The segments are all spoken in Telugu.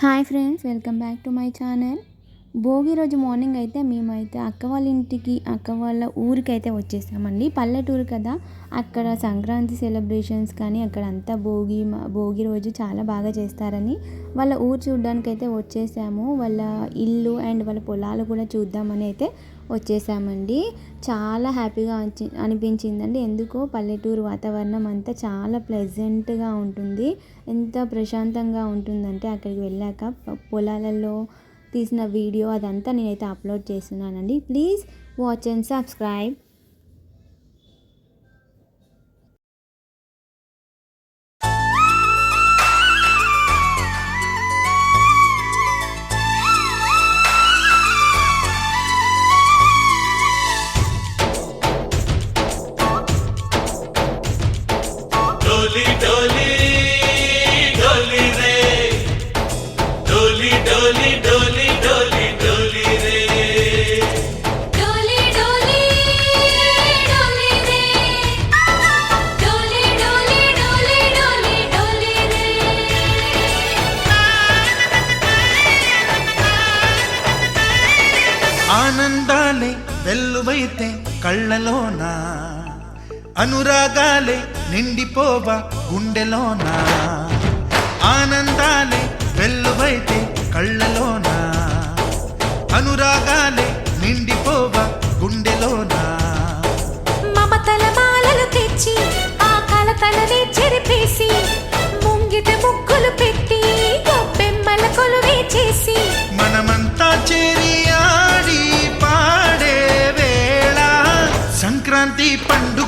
Hi friends welcome back to my channel. Bhogi రోజు మార్నింగ్ అయితే మేమైతే అక్క వాళ్ళ ఇంటికి అక్క వాళ్ళ ఊరికి అయితే వచ్చేసామండి. పల్లెటూరు కదా అక్కడ సంక్రాంతి సెలబ్రేషన్స్ కానీ అక్కడ అంతా భోగి భోగి రోజు చాలా బాగా చేస్తారని వాళ్ళ ఊరు చూడడానికి అయితే వచ్చేసాము. వాళ్ళ ఇల్లు అండ్ వాళ్ళ పొలాలు కూడా చూద్దామని అయితే వచ్చేసామండి. చాలా హ్యాపీగా అనిపించిందండి. ఎందుకో పల్లెటూరు వాతావరణం అంతా చాలా ప్లెజెంట్గా ఉంటుంది. ఎంత ప్రశాంతంగా ఉంటుందంటే అక్కడికి వెళ్ళాక పొలాలలో తీసిన వీడియో అదంతా నేనైతే అప్లోడ్ చేస్తున్నానండి. Please watch and subscribe. डोली डोली डोली रे डोली डोली डोली डोली डोली रे डोली डोली डोली रे डोली डोली डोली डोली डोली रे ఆనందాలే వెల్లువైతే కళ్ళలోన అనురాగాలే నిండిపోవ గుండెలోన. ఆనందాలే వెల్లువైతే కళ్ళలోన. అనురాగాలే నిండిపోవ గుండెలోన. మమతల మాలలు తెచ్చి ఆ కలతలనే చెరిపేసి ముంగిట ముగ్గులు పెట్టి గొప్పెమ్మల కొలువే చేసి. మనమంతా చేరి ఆడి పాడే వేళ సంక్రాంతి పండుగ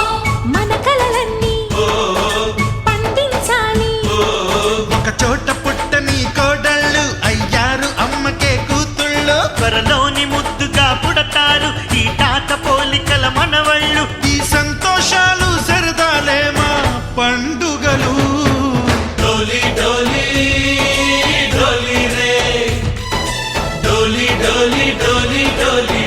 త్వరలోని ముద్దుగా పుడతారు. ఈ తాత పోలికల మనవళ్ళు. ఈ సంతోషాలు సరదాలేమా పండుగలు? డోలీ డోలి డోలీ డోలి డోలీ డోలీ డోలీ